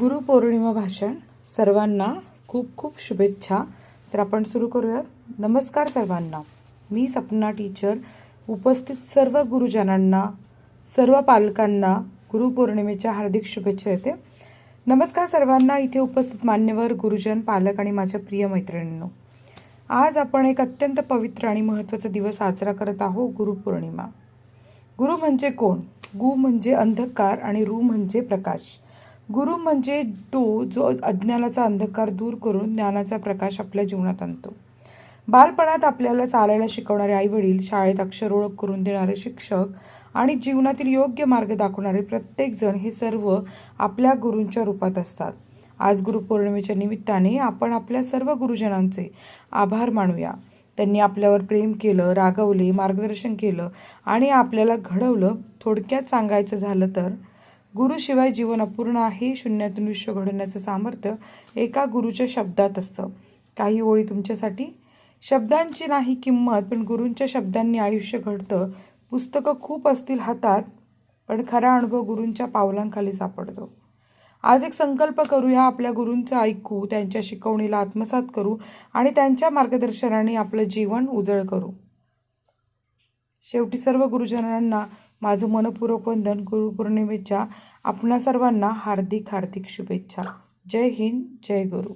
गुरुपौर्णिमा भाषण सर्वांना खूप खूप शुभेच्छा. तर आपण सुरू करूयात. नमस्कार सर्वांना. मी सपना टीचर उपस्थित सर्व गुरुजनांना सर्व पालकांना गुरुपौर्णिमेच्या हार्दिक शुभेच्छा देते. नमस्कार सर्वांना. इथे उपस्थित मान्यवर गुरुजन पालक आणि माझ्या प्रिय मैत्रिणींनो. आज आपण एक अत्यंत पवित्र आणि महत्त्वाचा दिवस साजरा करत आहोत गुरुपौर्णिमा. गुरु म्हणजे कोण? गु म्हणजे अंधकार आणि रू म्हणजे प्रकाश. गुरु म्हणजे तो जो अज्ञानाचा अंधकार दूर करून ज्ञानाचा प्रकाश आपल्या जीवनात आणतो. बालपणात आपल्याला चालायला शिकवणारे आईवडील शाळेत अक्षर ओळख करून देणारे शिक्षक आणि जीवनातील योग्य मार्ग दाखवणारे प्रत्येकजण हे सर्व आपल्या गुरूंच्या रूपात असतात. आज गुरुपौर्णिमेच्या निमित्ताने आपण आपल्या सर्व गुरुजनांचे आभार मानूया. त्यांनी आपल्यावर प्रेम केलं रागवले मार्गदर्शन केलं आणि आपल्याला घडवलं थोडक्यात सांगायचं झालं तर गुरुशिवाय जीवन अपूर्ण आहे शून्यातून विश्व घडवण्याचं सामर्थ्य एका गुरुच्या शब्दात असतं. काही ओळी तुमच्यासाठी? शब्दांची नाही किंमत पण गुरूंच्या शब्दांनी आयुष्य घडतं. पुस्तकं खूप असतील हातात पण खरा अनुभव गुरूंच्या पावलांखाली सापडतो. आज एक संकल्प करूया आपल्या गुरूंचं ऐकू त्यांच्या शिकवणीला आत्मसात करू आणि त्यांच्या मार्गदर्शनाने आपलं जीवन उजळ करू. शेवटी सर्व गुरुजनांना माझं मनपूर्वक वंदन गुरुपौर्णिमेच्या आपणा सर्वांना हार्दिक हार्दिक शुभेच्छा. जय हिंद जय गुरु.